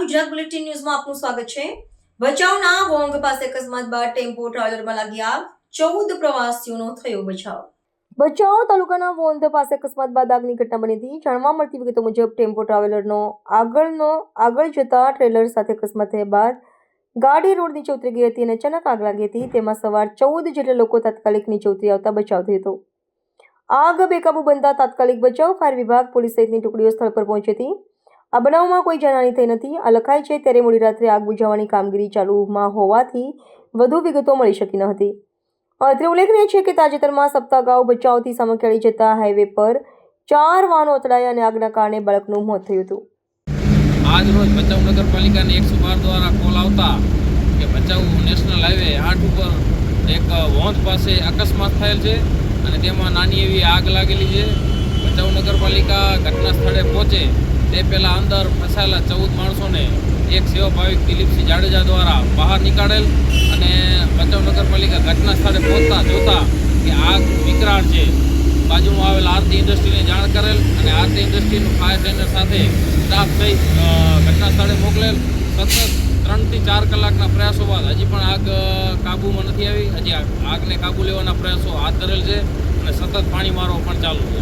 Gujarat bulletin ન્યૂઝમાં આપનું સ્વાગત છે. ભચાઉના વોંગ પાસે અકસ્માત બાદ ટેમ્પો ટ્રાવેલરમાં લાગી આગ ચૌદ પ્રવાસીઓનો થયો બચાવ. ભચાઉ તાલુકાના વોંધ પાસે અકસ્માત બાદ આગની ઘટના બની હતી. જાણવા મળતી વિગતો મુજબ ટેમ્પો ટ્રાવેલરનો આગળનો, આગળ જતા ટ્રેલર સાથે અકસ્માત થયા બાદ ગાડી રોડ નીચે ઉતરી ગઈ હતી અને અચાનક આગ લાગી હતી. તેમાં સવાર ચૌદ જેટલા લોકો તાત્કાલિક નીચે ઉતરી આવતા બચાવ થયો હતો. આગ બેકાબુ બનતા તાત્કાલિક બચાવ ફાયર વિભાગ પોલીસ સહિતની ટુકડીઓ સ્થળ પર પહોંચી હતી. આ બનાવમાં કોઈ જાનહાની થઈ નથી. આ લખાય છે, ત્યારે મોડી રાત્રે આગ બુઝાવવાની કામગીરી ચાલુમાં હોવાથી વધુ વિગતો મળી શકી ન હતી. અત્રે ઉલ્લેખનીય છે કે તાજેતરમાં સપ્તાહ અગાઉ બચાવથી સામખિયાળી જતા હાઈવે પર ચાર વાહનો અથડાયા અને આગના કારણે બાળકનું મોત થયું હતું. આજ રોજ ભચાઉ નગરપાલિકાને એકસો બાર દ્વારા કોલ આવતા કે ભચાઉ નેશનલ હાઈવે આઠ ઉપર એક વોંધ પાસે અકસ્માત થયેલ છે અને તેમાં નાની એવી આગ લાગેલી છે. ભચાઉ નગરપાલિકા ઘટના સ્થળે પહોંચે તે પહેલાં અંદર ફસાયેલા ચૌદ માણસોને એક સેવા ભાવિક દિલીપસિંહ જાડેજા દ્વારા બહાર નીકાળેલ અને ભચાઉ નગરપાલિકા ઘટના સ્થળે પહોંચતા જોતા કે આગ વિકરાળ છે. બાજુમાં આવેલ આરતી ઇન્ડસ્ટ્રીને જાણ કરેલ અને આરતી ઇન્ડસ્ટ્રીનું ફાયર ટેન્ડર સાથે સ્ટાફ સહિત ઘટના સ્થળે મોકલેલ. સતત ત્રણથી ચાર કલાકના પ્રયાસો બાદ હજી પણ આગ કાબૂમાં નથી આવી. હજી આગને કાબૂ લેવાના પ્રયાસો હાથ ધરેલ છે અને સતત પાણી મારવો પણ ચાલુ છે.